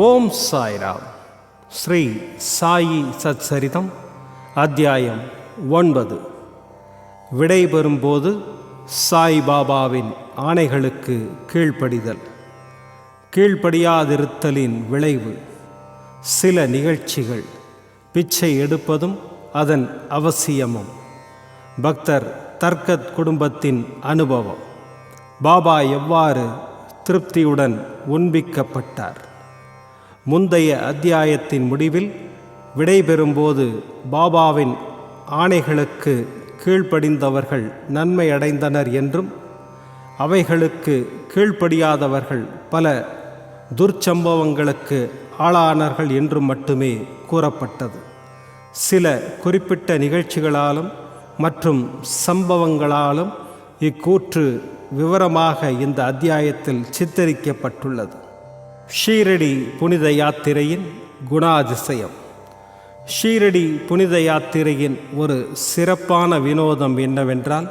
ஓம் சாய்ராம் ஸ்ரீ சாயி சச்சரிதம் அத்தியாயம் ஒன்பது. விடைபெறும்போது சாய் பாபாவின் ஆணைகளுக்கு கீழ்ப்படிதல். கீழ்ப்படியாதிருத்தலின் விளைவு. சில நிகழ்ச்சிகள். பிச்சை எடுப்பதும் அதன் அவசியமும். பக்தர் தர்கத் குடும்பத்தின் அனுபவம். பாபா எவ்வாறு திருப்தியுடன் உண்பிக்கப்பட்டார் முந்தைய அத்தியாயத்தின் முடிவில் விடைபெறும்போது பாபாவின் ஆணைகளுக்கு கீழ்ப்படிந்தவர்கள் நன்மை அடைந்தனர் என்றும் அவைகளுக்கு கீழ்ப்படியாதவர்கள் பல துர்ச்சம்பவங்களுக்கு ஆளானார்கள் என்றும் மட்டுமே கூறப்பட்டது. சில குறிப்பிட்ட நிகழ்ச்சிகளாலும் மற்றும் சம்பவங்களாலும் இக்கூற்று விவரமாக இந்த அத்தியாயத்தில் சித்தரிக்கப்பட்டுள்ளது. ஷீரடி புனித யாத்திரையின் குணாதிசயம். ஷீரடி புனித யாத்திரையின் ஒரு சிறப்பான வினோதம் என்னவென்றால்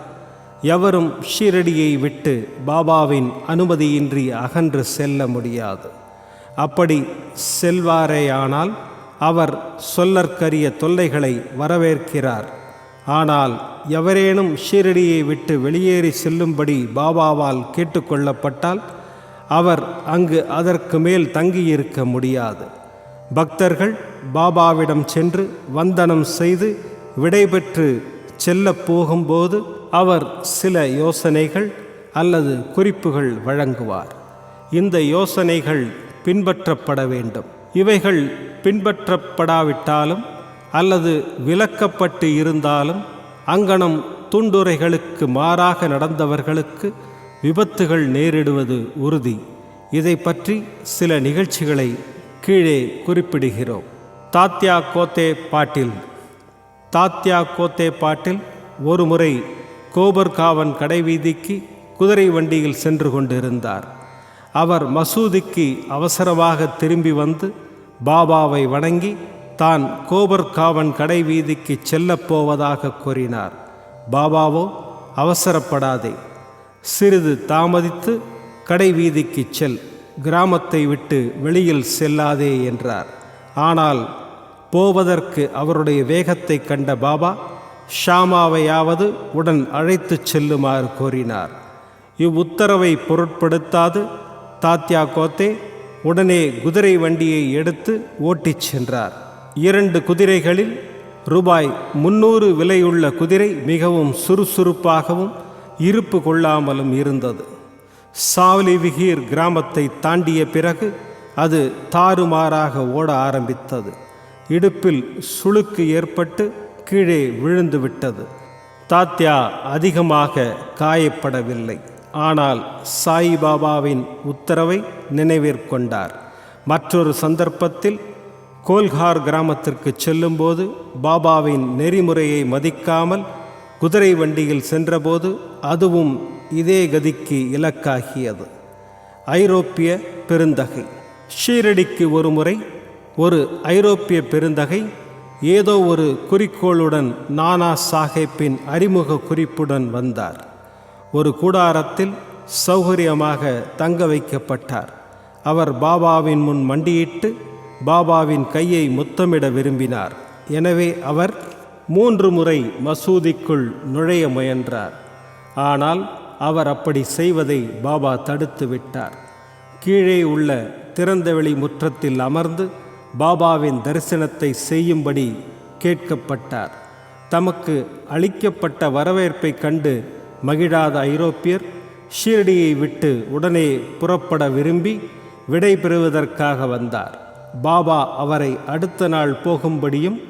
எவரும் ஷீரடியை விட்டு பாபாவின் அனுமதியின்றி அகன்று செல்ல முடியாது. அப்படி செல்வாரேயானால் அவர் சொல்லற்கரிய தொல்லைகளை வரவேற்கிறார். ஆனால் எவரேனும் ஷீரடியை விட்டு வெளியேறி செல்லும்படி பாபாவால் கேட்டுக்கொள்ளப்பட்டால் அவர் அங்கு அதற்கு மேல் தங்கியிருக்க முடியாது. பக்தர்கள் பாபாவிடம் சென்று வந்தனம் செய்து விடைபெற்று செல்ல போகும்போது அவர் சில யோசனைகள் அல்லது குறிப்புகள் வழங்குவார். இந்த யோசனைகள் பின்பற்றப்பட வேண்டும். இவைகள் பின்பற்றப்படாவிட்டாலும் அல்லது விலக்கப்பட்டு இருந்தாலும் அங்கனம் துண்டுரைகளுக்கு மாறாக நடந்தவர்களுக்கு விபத்துகள் நேரிடுவது உறுதி. இதை பற்றி சில நிகழ்ச்சிகளை கீழே குறிப்பிடுகிறோம். தாத்யா கோத்தே பாட்டில். தாத்யா கோத்தே பாட்டில் ஒரு முறை கோபர்காவன் கடைவீதிக்கு குதிரை வண்டியில் சென்று கொண்டிருந்தார். அவர் மசூதிக்கு அவசரமாக திரும்பி வந்து பாபாவை வணங்கி தான் கோபர்காவன் கடைவீதிக்கு செல்லப் போவதாக கூறினார். பாபாவோ அவசரப்படாதே. சிறிது தாமதித்து கடை வீதிக்கு செல் கிராமத்தை விட்டு வெளியில் செல்லாதே என்றார். ஆனால் போவதற்கு அவருடைய வேகத்தை கண்ட பாபா ஷாமாவையாவது உடன் அழைத்துச் செல்லுமாறு கோரினார். இவ்வுத்தரவை பொருட்படுத்தாது தாத்யா கோத்தே உடனே குதிரை வண்டியை எடுத்து ஓட்டிச் சென்றார். இரண்டு குதிரைகளில் ரூபாய் முன்னூறு விலையுள்ள குதிரை மிகவும் சுறுசுறுப்பாகவும் இருப்பு கொள்ளாமலும் இருந்தது. சாவலிவிகீர் கிராமத்தை தாண்டிய பிறகு அது தாறுமாறாக ஓட ஆரம்பித்தது. இடுப்பில் சுளுக்கு ஏற்பட்டு கீழே விழுந்து விட்டது. தாத்யா அதிகமாக காயப்படவில்லை. ஆனால் சாயிபாபாவின் உத்தரவை நினைவிற்கொண்டார். மற்றொரு சந்தர்ப்பத்தில் கோல்கார் கிராமத்திற்கு செல்லும்போது பாபாவின் நெறிமுறையை மதிக்காமல் குதிரை வண்டியில் சென்றபோது அதுவும் இதே கதிக்கு இலக்காகியது. ஐரோப்பிய பெருந்தகை. ஷீரடிக்கு ஒரு முறை ஒரு ஐரோப்பிய பெருந்தகை ஏதோ ஒரு குறிக்கோளுடன் நானா சாஹேப்பின் அறிமுக குறிப்புடன் வந்தார். ஒரு கூடாரத்தில் சௌகரியமாக தங்க வைக்கப்பட்டார். அவர் பாபாவின் முன் மண்டியிட்டு பாபாவின் கையை முத்தமிட விரும்பினார். எனவே அவர் மூன்று முறை மசூதிக்குள் நுழைய முயன்றார். ஆனால் அவர் அப்படி செய்வதை பாபா தடுத்து விட்டார். கீழே உள்ள திறந்தவெளி முற்றத்தில் அமர்ந்து பாபாவின் தரிசனத்தை செய்யும்படி கேட்கப்பட்டார். தமக்கு அளிக்கப்பட்ட வரவேற்பை கண்டு மகிழாத ஐரோப்பியர் ஷீரடியை விட்டு உடனே புறப்பட விரும்பி விடை பெறுவதற்காக வந்தார். பாபா அவரை அடுத்த நாள் போகும்படியும்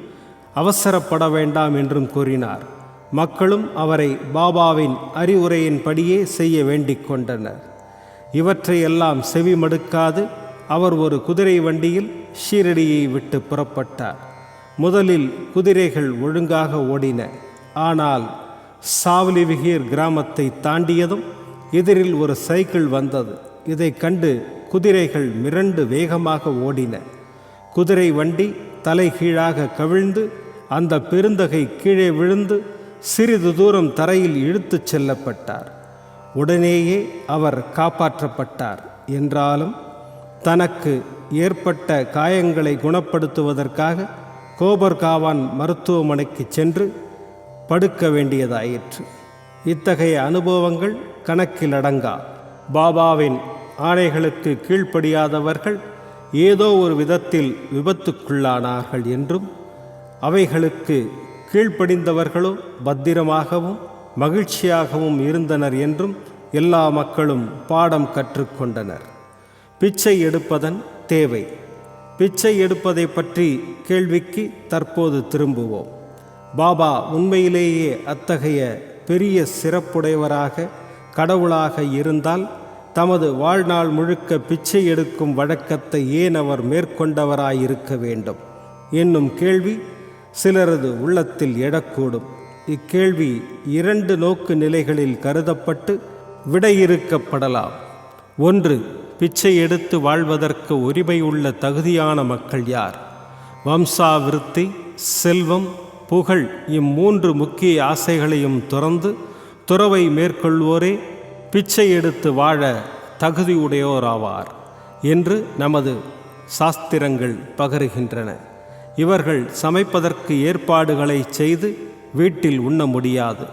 அவசரப்பட வேண்டாம் என்றும் கூறினார். மக்களும் அவரை பாபாவின் அறிவுரையின்படியே செய்ய வேண்டிக் கொண்டனர். இவற்றையெல்லாம் செவிமடுக்காது அவர் ஒரு குதிரை வண்டியில் ஷீரடியை விட்டு புறப்பட்டார். முதலில் குதிரைகள் ஒழுங்காக ஓடின. ஆனால் சாவலிவிகீர் கிராமத்தை தாண்டியதும் எதிரில் ஒரு சைக்கிள் வந்தது. இதை கண்டு குதிரைகள் மிரண்டு வேகமாக ஓடின. குதிரை வண்டி தலைகீழாக கவிழ்ந்து அந்த பெருந்தகை கீழே விழுந்து சிறிது தூரம் தரையில் இழுத்துச் செல்லப்பட்டார். உடனேயே அவர் காப்பாற்றப்பட்டார். என்றாலும் தனக்கு ஏற்பட்ட காயங்களை குணப்படுத்துவதற்காக கோபர்காவான் மருத்துவமனைக்கு சென்று படுக்க வேண்டியதாயிற்று. இத்தகைய அனுபவங்கள் கணக்கில் அடங்கா. பாபாவின் ஆணைகளுக்கு கீழ்ப்படியாதவர்கள் ஏதோ ஒரு விதத்தில் விபத்துக்குள்ளானார்கள் என்றும் அவைகளுக்கு கீழ்ப்படிந்தவர்களோ பத்திரமாகவும் மகிழ்ச்சியாகவும் இருந்தனர் என்றும் எல்லா மக்களும் பாடம் கற்றுக்கொண்டனர். பிச்சை எடுப்பதன் தேவை. பிச்சை எடுப்பதை பற்றி கேள்விக்கு தற்போது திரும்புவோம். பாபா உண்மையிலேயே அத்தகைய பெரிய சிறப்புடையவராக கடவுளாக இருந்தால் தமது வாழ்நாள் முழுக்க பிச்சை எடுக்கும் வழக்கத்தை ஏன் அவர் மேற்கொண்டவராயிருக்க வேண்டும்? என்னும் கேள்வி சிலரது உள்ளத்தில் எழக்கூடும் இக்கேள்வி இரண்டு நோக்கு நிலைகளில் கருதப்பட்டு விடையிறுக்கப்படலாம். ஒன்று பிச்சை எடுத்து வாழ்வதற்கு உரிமை உள்ள தகுதியான மக்கள் யார்? வம்சாவிருத்தி செல்வம் புகழ் இம்மூன்று முக்கிய ஆசைகளையும் துறந்து துறவை மேற்கொள்வோரே பிச்சை எடுத்து வாழ தகுதியுடையோராவார் என்று நமது சாஸ்திரங்கள் பகருகின்றன. இவர்கள் சமைப்பதற்கு ஏற்பாடுகளை செய்து வீட்டில் உண்ண முடியாது.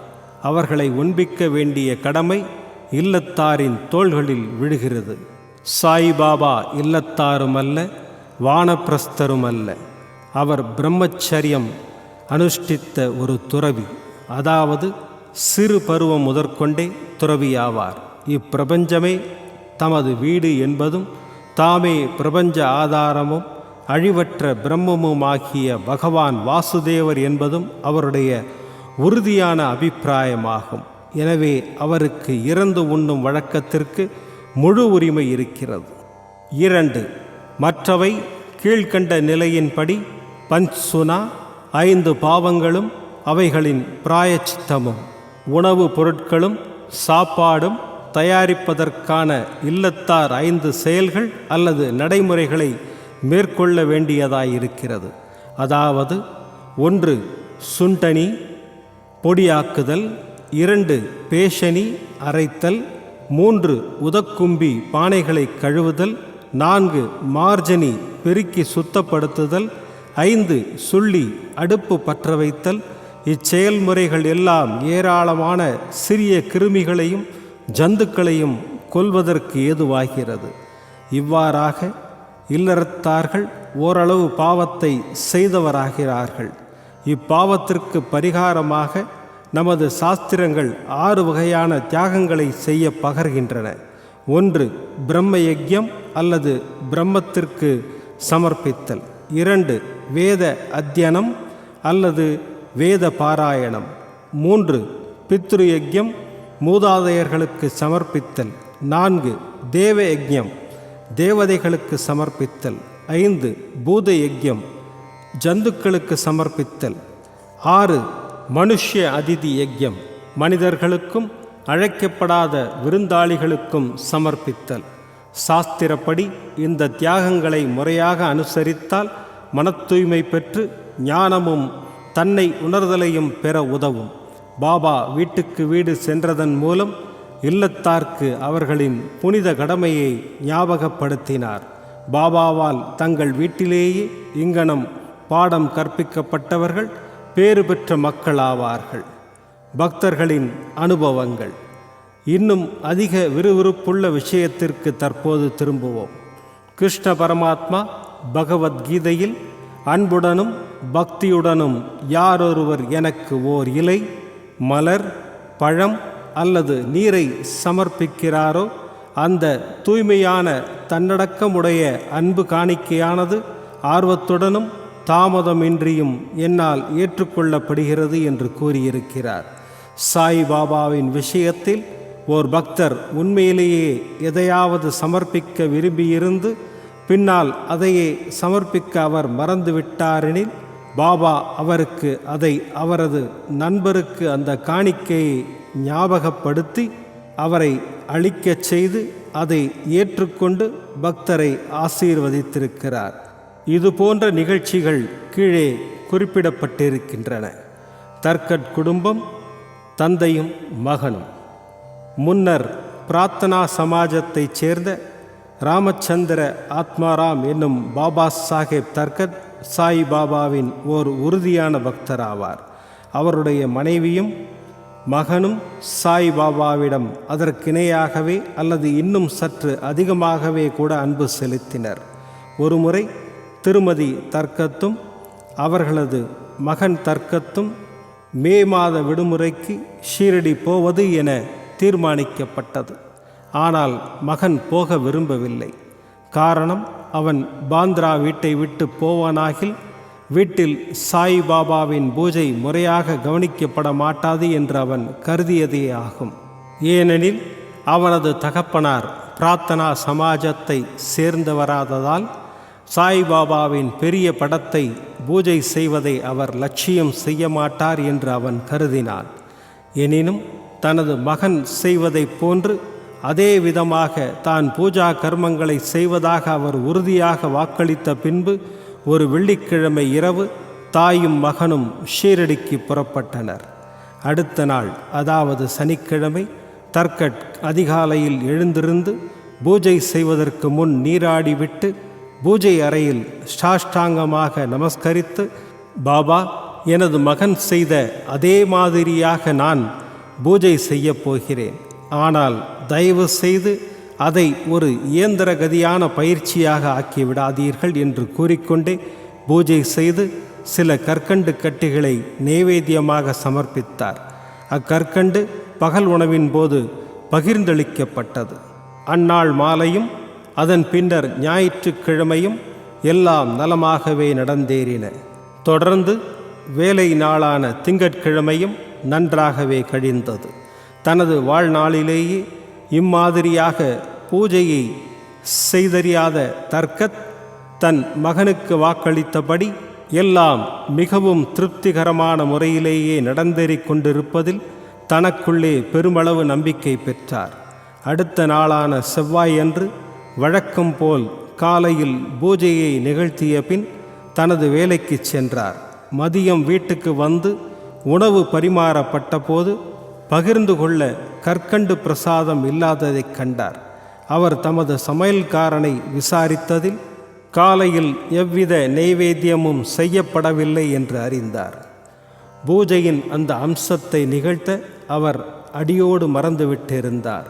அவர்களை உண்பிக்க வேண்டிய கடமை இல்லத்தாரின் தோள்களில் விழுகிறது. சாய்பாபா இல்லத்தாரும் அல்ல வானப்பிரஸ்தரும் அல்ல அவர் பிரம்மச்சரியம் அனுஷ்டித்த ஒரு துறவி. அதாவது சிறு பருவம் முதற்கொண்டே துறவியாவார். இப்பிரபஞ்சமே தமது வீடு என்பதும் தாமே பிரபஞ்ச ஆதாரமும் அழிவற்ற பிரம்மமுமாகிய பகவான் வாசுதேவர் என்பதும் அவருடைய உறுதியான அபிப்பிராயமாகும். எனவே அவருக்கு இறந்து உண்ணும் வழக்கத்திற்கு முழு உரிமை இருக்கிறது. இரண்டு மற்றவை கீழ்கண்ட நிலையின்படி பஞ்சுனா ஐந்து பாவங்களும் அவைகளின் பிராயச்சித்தமும் உணவு பொருட்களும் சாப்பாடும் தயாரிப்பதற்கான இல்லத்தார் ஐந்து செயல்கள் அல்லது நடைமுறைகளை மேற்கொள்ள வேண்டியதாயிருக்கிறது. அதாவது ஒன்று சுண்டனி பொடியாக்குதல் இரண்டு பேஷனி அரைத்தல் மூன்று உதக்கும்பி பானைகளை கழுவுதல் நான்கு மார்ஜனி பெருக்கி சுத்தப்படுத்துதல் ஐந்து சுள்ளி அடுப்பு பற்ற வைத்தல் இச்செயல்முறைகள் எல்லாம் ஏராளமான சிறிய கிருமிகளையும் ஜந்துக்களையும் கொல்வதற்கு ஏதுவாகிறது. இவ்வாறாக இல்லறத்தார்கள் ஓரளவு பாவத்தை செய்தவராகிறார்கள். இப்பாவத்திற்கு பரிகாரமாக நமது சாஸ்திரங்கள் ஆறு வகையான தியாகங்களை செய்ய பகர்கின்றன. ஒன்று பிரம்ம யஜ்யம் அல்லது பிரம்மத்திற்கு சமர்ப்பித்தல். இரண்டு வேத அத்தியனம் அல்லது வேத பாராயணம். மூன்று பித்ரு யஜ்யம் மூதாதையர்களுக்கு சமர்ப்பித்தல். நான்கு தேவ யஜ்யம் தேவதைகளுக்கு சமர்ப்பித்தல். ஐந்து பூத யஜ்யம் ஜந்துக்களுக்கு சமர்ப்பித்தல். ஆறு மனுஷ்ய அதிதி யஜ்யம். மனிதர்களுக்கும் அழைக்கப்படாத விருந்தாளிகளுக்கும் சமர்ப்பித்தல். சாஸ்திரப்படி இந்த தியாகங்களை முறையாக அனுசரித்தால் மனத்தூய்மை பெற்று ஞானமும் தன்னை உணர்தலையும் பெற உதவும். பாபா வீட்டுக்கு வீடு சென்றதன் மூலம் இல்லத்தார்க்கு அவர்களின் புனித கடமையை ஞாபகப்படுத்தினார். பாபாவால் தங்கள் வீட்டிலேயே இங்கனம் பாடம் கற்பிக்கப்பட்டவர்கள் பேறு பெற்ற மக்களாவார்கள். பக்தர்களின் அனுபவங்கள். இன்னும் அதிக விறுவிறுப்புள்ள விஷயத்திற்கு தற்போது திரும்புவோம். கிருஷ்ண பரமாத்மா பகவத்கீதையில் அன்புடனும் பக்தியுடனும் யாரொருவர் எனக்கு ஓர் இலை மலர் பழம் அல்லது நீரை சமர்ப்பிக்கிறாரோ அந்த தூய்மையான தன்னடக்கமுடைய அன்பு காணிக்கையானது ஆர்வத்துடனும் தாமதமின்றியும் என்னால் ஏற்றுக்கொள்ளப்படுகிறது என்று கூறியிருக்கிறார். சாய் பாபாவின் விஷயத்தில் ஓர் பக்தர் உண்மையிலேயே எதையாவது சமர்ப்பிக்க விரும்பியிருந்து பின்னால் அதையே சமர்ப்பிக்க அவர் மறந்துவிட்டாரெனில் பாபா அவருக்கு அதை அவரது நண்பருக்கு அந்த காணிக்கையை ஞாபகப்படுத்தி அவரை அழிக்கச் செய்து அதை ஏற்றுக்கொண்டு பக்தரை ஆசீர்வதித்திருக்கிறார். இதுபோன்ற நிகழ்ச்சிகள் கீழே குறிப்பிடப்பட்டிருக்கின்றன. தர்கட் குடும்பம் தந்தையும் மகனும். முன்னர் பிரார்த்தனா சமாஜத்தைச் சேர்ந்த ராமச்சந்திர ஆத்மாராம் என்னும் பாபா சாஹேப் தர்கத் சாய் பாபாவின் ஓர் உறுதியான பக்தராவார். அவருடைய மனைவியும் மகனும் சாய் பாபாவிடம் அதற்கிணையாகவே அல்லது இன்னும் சற்று அதிகமாகவே கூட அன்பு செலுத்தினர். ஒருமுறை திருமதி தர்க்கத்தும் அவர்களது மகன் தர்க்கத்தும் மே மாத விடுமுறைக்கு ஷீரடி போவது என தீர்மானிக்கப்பட்டது. ஆனால் மகன் போக விரும்பவில்லை. காரணம் அவன் பாந்திரா வீட்டை விட்டு போவானாகில் வீட்டில் சாய் பாபாவின் பூஜை முறையாக கவனிக்கப்பட மாட்டாது என்று அவன் கருதியதே ஆகும். ஏனெனில் அவனது தகப்பனார் பிரார்த்தனா சமாஜத்தை சேர்ந்தவராததால் சாய்பாபாவின் பெரிய படத்தை பூஜை செய்வதை அவர் லட்சியம் செய்ய மாட்டார் என்று அவன் கருதினான். எனினும் தனது மகன் செய்வதைப் போன்று அதே விதமாக தான் பூஜா கர்மங்களை செய்வதாக அவர் உறுதியாக வாக்களித்த பின்பு ஒரு வெள்ளிக்கிழமை இரவு தாயும் மகனும் ஷீரடிக்கு புறப்பட்டனர். அடுத்த நாள் அதாவது சனிக்கிழமை தர்கட் அதிகாலையில் எழுந்திருந்து பூஜை செய்வதற்கு முன் நீராடிவிட்டு பூஜை அறையில் சாஷ்டாங்கமாக நமஸ்கரித்து பாபா எனது மகன் செய்த அதே மாதிரியாக நான் பூஜை செய்யப் போகிறேன். ஆனால் தயவு செய்து அதை ஒரு இயந்திர கதியான பயிற்சியாக ஆக்கி விடாதீர்கள் என்று கூறிக்கொண்டே பூஜை செய்து சில கற்கண்டு கட்டிகளை நைவேத்தியமாக சமர்ப்பித்தார். அக்கற்கண்டு பகல் உணவின் போது பகிர்ந்தளிக்கப்பட்டது. அந்நாள் மாலையும் அதன் பின்னர் ஞாயிற்றுக்கிழமையும் எல்லாம் நலமாகவே நடந்தேறின. தொடர்ந்து வேலை நாளான திங்கட்கிழமையும் நன்றாகவே கழிந்தது. தனது வாழ்நாளிலேயே இம்மாதிரியாக பூஜையை செய்தறியாத தர்க்கத் தன் மகனுக்கு வாக்களித்தபடி எல்லாம் மிகவும் திருப்திகரமான முறையிலேயே நடந்தேறிக் கொண்டிருப்பதில் தனக்குள்ளே பெருமளவு நம்பிக்கை பெற்றார். அடுத்த நாளான செவ்வாயன்று வழக்கம் போல் காலையில் பூஜையை நிகழ்த்திய பின் தனது வேலைக்கு சென்றார். மதியம் வீட்டுக்கு வந்து உணவு பரிமாறப்பட்ட போது பகிர்ந்து கொள்ள கற்கண்டு பிரசாதம் இல்லாததைக் கண்டார். அவர் தமது சமையல்காரனை விசாரித்ததில் காலையில் எவ்வித நெய்வேத்தியமும் செய்யப்படவில்லை என்று அறிந்தார். பூஜையின் அந்த அம்சத்தை நிகழ்த்த அவர் அடியோடு மறந்துவிட்டிருந்தார்.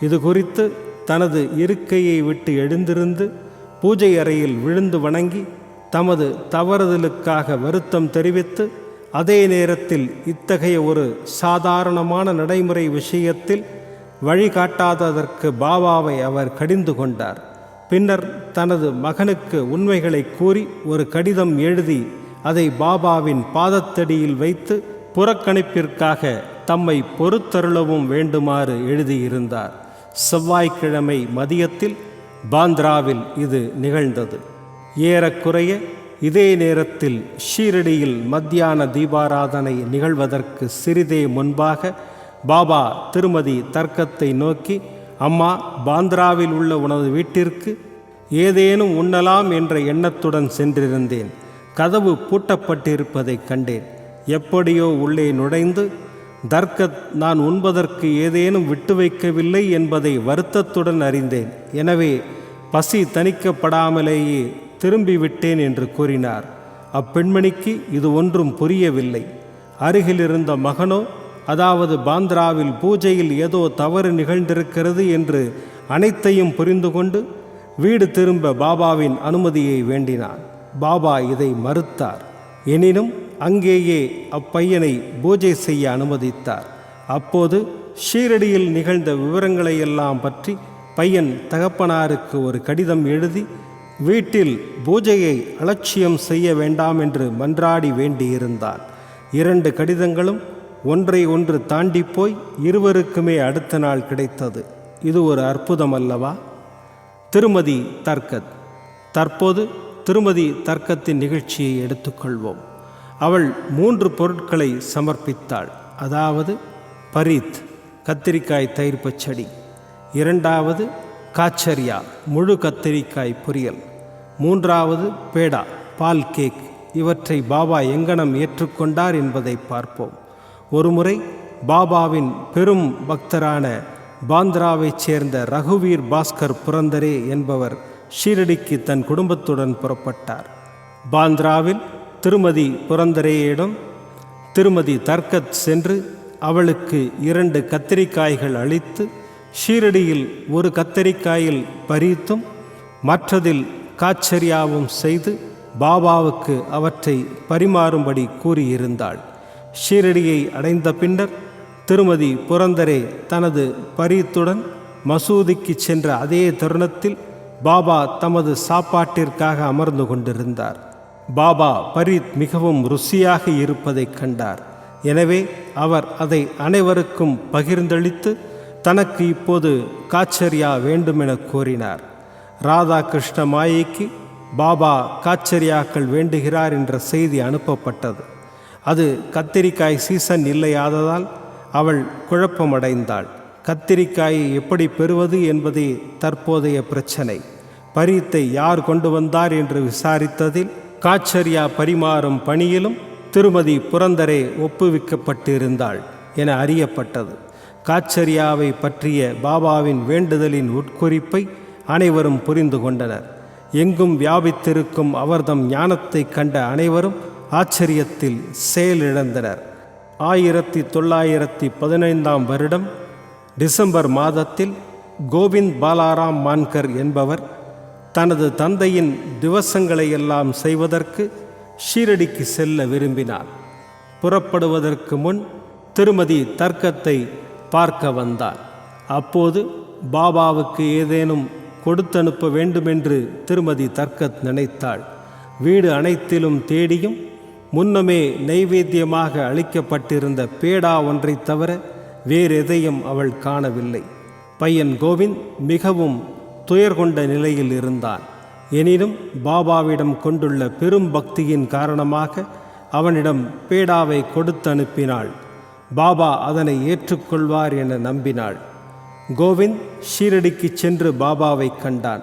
இது குறித்து தனது இருக்கையை விட்டு எழுந்திருந்து பூஜை அறையில் விழுந்து வணங்கி தமது தவறுதலுக்காக வருத்தம் தெரிவித்து அதே நேரத்தில் இத்தகைய ஒரு சாதாரணமான நடைமுறை விஷயத்தில் வழிகாட்டாததற்கு பாபாவை அவர் கடிந்து கொண்டார். பின்னர் தனது மகனுக்கு உண்மைகளை கூறி ஒரு கடிதம் எழுதி அதை பாபாவின் பாதத்தடியில் வைத்து புறக்கணிப்பிற்காக தம்மை பொறுத்தருளவும் வேண்டுமாறு எழுதியிருந்தார். செவ்வாய்க்கிழமை மதியத்தில் பாந்திராவில் இது நிகழ்ந்தது. ஏறக்குறைய இதே நேரத்தில் ஷீரடியில் மத்தியான தீபாராதனை நிகழ்வதற்கு சிறிதே முன்பாக பாபா திருமதி தர்க்கத்தை நோக்கி அம்மா பாந்திராவில் உள்ள உனது வீட்டிற்கு ஏதேனும் உண்ணலாம் என்ற எண்ணத்துடன் சென்றிருந்தேன். கதவு பூட்டப்பட்டிருப்பதைக் கண்டேன். எப்படியோ உள்ளே நுழைந்து தர்கத் நான் உண்பதற்கு ஏதேனும் விட்டு வைக்கவில்லை என்பதை வருத்தத்துடன் அறிந்தேன். எனவே பசி தணிக்கப்படாமலேயே திரும்பிவிட்டேன் என்று கூறினார். அப்பெண்மணிக்கு இது ஒன்றும் புரியவில்லை. அருகிலிருந்த மகனோ அதாவது பாந்திராவில் பூஜையில் ஏதோ தவறு நிகழ்ந்திருக்கிறது என்று அனைத்தையும் புரிந்து கொண்டு வீடு திரும்ப பாபாவின் அனுமதியை வேண்டினான். பாபா இதை மறுத்தார். எனினும் அங்கேயே அப்பையனை பூஜை செய்ய அனுமதித்தார். அப்போது ஷீரடியில் நிகழ்ந்த விவரங்களையெல்லாம் பற்றி பையன் தகப்பனாருக்கு ஒரு கடிதம் எழுதி வீட்டில் பூஜையை அலட்சியம் செய்ய வேண்டாம் என்று மன்றாடி வேண்டியிருந்தான். இரண்டு கடிதங்களும் ஒன்றை ஒன்று தாண்டி போய் இருவருக்குமே அடுத்த நாள் கிடைத்தது. இது ஒரு அற்புதம் அல்லவா? திருமதி தர்க்கத். தற்போது திருமதி தர்க்கத்தின் நிகழ்ச்சியை எடுத்துக்கொள்வோம். அவள் மூன்று பொருட்களை சமர்ப்பித்தாள். அதாவது பரீத் கத்திரிக்காய் தயிர் பச்சடி. இரண்டாவது காச்சரியா முழு கத்திரிக்காய் பொரியல். மூன்றாவது பேடா பால் கேக். இவற்றை பாபா எங்கனம் ஏற்றுக்கொண்டார் என்பதை பார்ப்போம். ஒருமுறை பாபாவின் பெரும் பக்தரான பாந்திராவைச் சேர்ந்த ரகுவீர் பாஸ்கர் புரந்தரே என்பவர் ஷீரடிக்கு தன் குடும்பத்துடன் புறப்பட்டார். பாந்திராவில் திருமதி புரந்தரேயிடம் திருமதி தர்கத் சென்று அவளுக்கு இரண்டு கத்திரிக்காய்கள் அளித்து ஷீரடியில் ஒரு கத்தரிக்காயில் பறித்தும் மற்றதில் காச்சரியாவும் செய்து பாபாவுக்கு அவற்றை பரிமாறும்படி கூறியிருந்தாள். ஷீரடியை அடைந்த பின்னர் திருமதி புரந்தரே தனது பரீத்துடன் மசூதிக்கு சென்ற அதே தருணத்தில் பாபா தமது சாப்பாட்டிற்காக அமர்ந்து கொண்டிருந்தார். பாபா பரீத் மிகவும் ருசியாக இருப்பதைக் கண்டார். எனவே அவர் அதை அனைவருக்கும் பகிர்ந்தளித்து தனக்கு இப்போது காச்சரியா வேண்டுமென கோரினார். ராதாகிருஷ்ண மாயைக்கு பாபா காச்சரியாக்கள் வேண்டுகிறார் என்ற செய்தி அனுப்பப்பட்டது. அது கத்திரிக்காய் சீசன் இல்லையாததால் அவள் குழப்பமடைந்தாள். கத்திரிக்காயை எப்படி பெறுவது என்பதே தற்போதைய பிரச்சனை. பரீத்தை யார் கொண்டு வந்தார் என்று விசாரித்ததில் காச்சரியா பரிமாறும் பணியிலும் திருமதி புரந்தரே ஒப்புவிக்கப்பட்டிருந்தாள் என அறியப்பட்டது. காச்சரியாவை பற்றிய பாபாவின் வேண்டுதலின் உட்குறிப்பை அனைவரும் புரிந்து கொண்டனர். எங்கும் வியாபித்திருக்கும் அவர்தம் ஞானத்தை கண்ட அனைவரும் ஆச்சரியத்தில் செயலிழந்தனர். ஆயிரத்தி தொள்ளாயிரத்தி பதினைந்தாம் வருடம் டிசம்பர் மாதத்தில் கோவிந்த் பாலாராம் மான்கர் என்பவர் தனது தந்தையின் திவசங்களையெல்லாம் செய்வதற்கு ஷீரடிக்கு செல்ல விரும்பினார். புறப்படுவதற்கு முன் திருமதி தர்க்கத்தை பார்க்க வந்தார். அப்போது பாபாவுக்கு ஏதேனும் கொடுத்தனுப்ப வேண்டுமென்று திருமதி தர்க்கத் நினைத்தாள். வீடு அனைத்திலும் தேடியும் முன்னமே நைவேத்தியமாக அளிக்கப்பட்டிருந்த பேடா ஒன்றைத் தவிர வேறெதையும் அவள் காணவில்லை. பையன் கோவிந்த் மிகவும் துயர் கொண்ட நிலையில் இருந்தான். எனினும் பாபாவிடம் கொண்டுள்ள பெரும் பக்தியின் காரணமாக அவனிடம் பேடாவை கொடுத்து அனுப்பினாள் பாபா அதனை ஏற்றுக்கொள்வார் என நம்பினாள். கோவிந்த் ஷீரடிக்கு சென்று பாபாவை கண்டான்.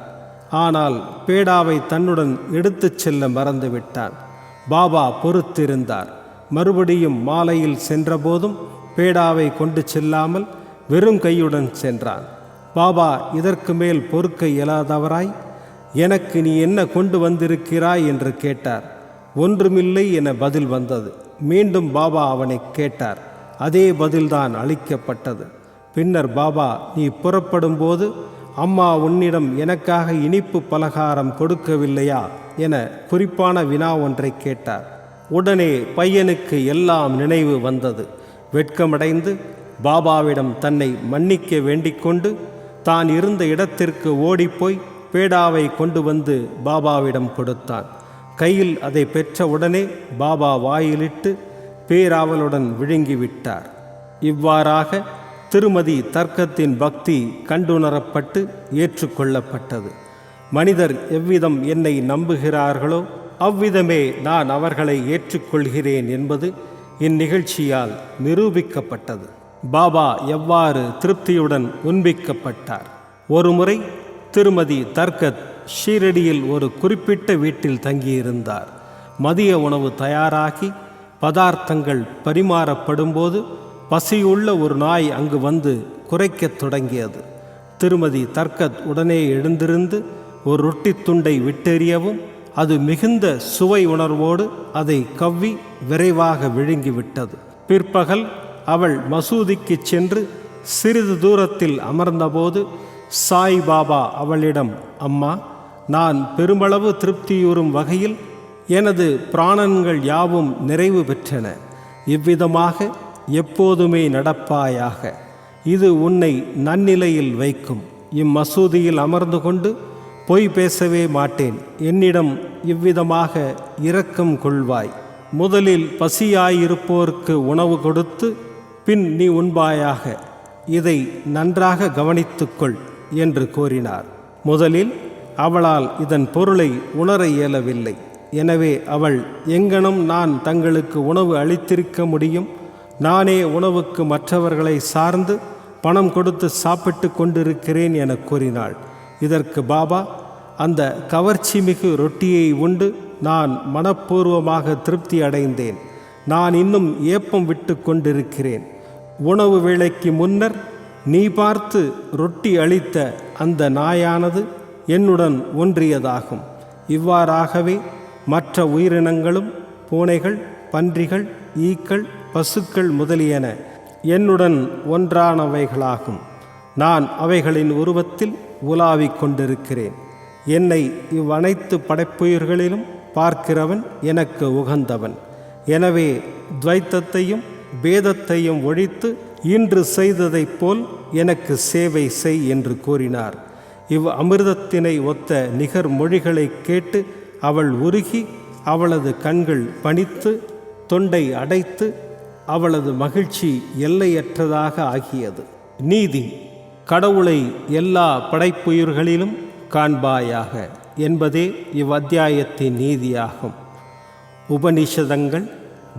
ஆனால் பேடாவை தன்னுடன் எடுத்துச் செல்ல மறந்துவிட்டான் பாபா பொறுத்திருந்தார். மறுபடியும் மாலையில் சென்றபோதும் பேடாவை கொண்டு செல்லாமல் வெறும் கையுடன் சென்றான். பாபா இதற்கு மேல் பொறுக்க இயலாதவராய் எனக்கு நீ என்ன கொண்டு வந்திருக்கிறாய்? என்று கேட்டார். ஒன்றுமில்லை என பதில் வந்தது. மீண்டும் பாபா அவனை கேட்டார். அதே பதில்தான் அளிக்கப்பட்டது. பின்னர் பாபா நீ புறப்படும்போது அம்மா உன்னிடம் எனக்காக இனிப்பு பலகாரம் கொடுக்கவில்லையா? என குறிப்பான வினா ஒன்றை கேட்டார். உடனே பையனுக்கு எல்லாம் நினைவு வந்தது. வெட்கமடைந்து பாபாவிடம் தன்னை மன்னிக்க வேண்டிக்கொண்டு தான் இருந்த இடத்திற்கு ஓடிப்போய் பேடாவை கொண்டு வந்து பாபாவிடம் கொடுத்தான். கையில் அதை பெற்ற உடனே பாபா வாயிலிட்டு பேராவலுடன் விழுங்கிவிட்டார். இவ்வாறாக திருமதி தர்க்கத்தின் பக்தி கண்டுணரப்பட்டு ஏற்றுக்கொள்ளப்பட்டது. மனிதர் எவ்விதம் என்னை நம்புகிறார்களோ அவ்விதமே நான் அவர்களை ஏற்றுக்கொள்கிறேன் என்பது இந்நிகழ்ச்சியால் நிரூபிக்கப்பட்டது. பாபா எவ்வாறு திருப்தியுடன் உண்பிக்கப்பட்டார் ஒருமுறை திருமதி தர்கத் ஷீரடியில் ஒரு குறிப்பிட்ட வீட்டில் தங்கியிருந்தார். மதிய உணவு தயாராகி பதார்த்தங்கள் பரிமாறப்படும்போது பசியுள்ள ஒரு நாய் அங்கு வந்து குறைக்கத் தொடங்கியது. திருமதி தர்கத் உடனே எழுந்திருந்து ஒரு ரொட்டி துண்டை விட்டெறியவும் அது மிகுந்த சுவை உணர்வோடு அதை கவ்வி விரைவாக விழுங்கிவிட்டது. பிற்பகல் அவள் மசூதிக்கு சென்று சிறிது தூரத்தில் அமர்ந்தபோது சாய் பாபா அவளிடம் அம்மா நான் பெருமளவு திருப்தியுறும் வகையில் எனது பிராணன்கள் யாவும் நிறைவு பெற்றன. இவ்விதமாக எப்போதுமே நடப்பாயாக. இது உன்னை நன்னிலையில் வைக்கும். இம்மசூதியில் அமர்ந்து கொண்டு பொய் பேசவே மாட்டேன். என்னிடம் இவ்விதமாக இரக்கம் கொள்வாய். முதலில் பசியாயிருப்போருக்கு உணவு கொடுத்து பின் நீ உண்பாயாக. இதை நன்றாக கவனித்துக்கொள் என்று கூறினார். முதலில் அவளால் இதன் பொருளை உணர இயலவில்லை. எனவே அவள் எங்கனம் நான் தங்களுக்கு உணவு அளித்திருக்க முடியும்? நானே உணவுக்கு மற்றவர்களை சார்ந்து பணம் கொடுத்து சாப்பிட்டு கொண்டிருக்கிறேன் என கூறினாள். இதற்கு பாபா அந்த கவர்ச்சிமிகு ரொட்டியை உண்டு. நான் மனப்பூர்வமாக திருப்தி அடைந்தேன். நான் இன்னும் ஏப்பம் விட்டு கொண்டிருக்கிறேன். உணவு வேளைக்கு முன்னர் நீ பார்த்து ரொட்டி அளித்த அந்த நாயானது என்னுடன் ஒன்றியதாகும். இவ்வாறாகவே மற்ற உயிரினங்களும் பூனைகள் பன்றிகள் ஈக்கள் பசுக்கள் முதலியன என்னுடன் ஒன்றானவைகளாகும். நான் அவைகளின் உருவத்தில் உலாவிக் கொண்டிருக்கிறேன். என்னை இவ்வனைத்து படைப்புயிர்களிலும் பார்க்கிறவன் எனக்கு உகந்தவன். எனவே துவைத்தத்தையும் பேதத்தையும் ஒழித்து இன்று செய்ததைப் போல் எனக்கு சேவை செய் என்று கூறினார். இவ் அமிர்தத்தினை ஒத்த நிகர் மொழிகளை கேட்டு அவள் உருகி அவளது கண்கள் பணித்து தொண்டை அடைத்து அவளது மகிழ்ச்சி எல்லையற்றதாக ஆகியது. நீதி கடவுளை எல்லா படைப்புயிர்களிலும் காண்பாயாக என்பதே இவ்வத்தியாயத்தின் நீதியாகும். உபனிஷதங்கள்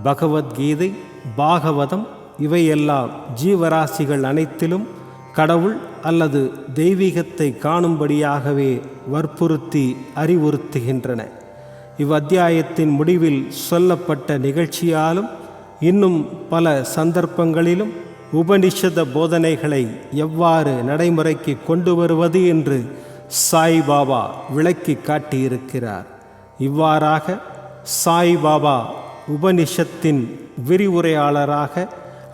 பகவத்கீதை பாகவதம் இவையெல்லாம் ஜீவராசிகள் அனைத்திலும் கடவுள் அல்லது தெய்வீகத்தை காணும்படியாகவே வற்புறுத்தி அறிவுறுத்துகின்றன. இவ்வத்தியாயத்தின் முடிவில் சொல்லப்பட்ட நிகழ்ச்சியாலும் இன்னும் பல சந்தர்ப்பங்களிலும் உபனிஷத போதனைகளை எவ்வாறு நடைமுறைக்கு கொண்டு வருவது என்று சாய்பாபா விளக்கி காட்டியிருக்கிறார். இவ்வாறாக சாய்பாபா உபனிஷத்தின் விரிவுரையாளராக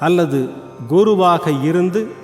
அல்லது குருவாக இருந்து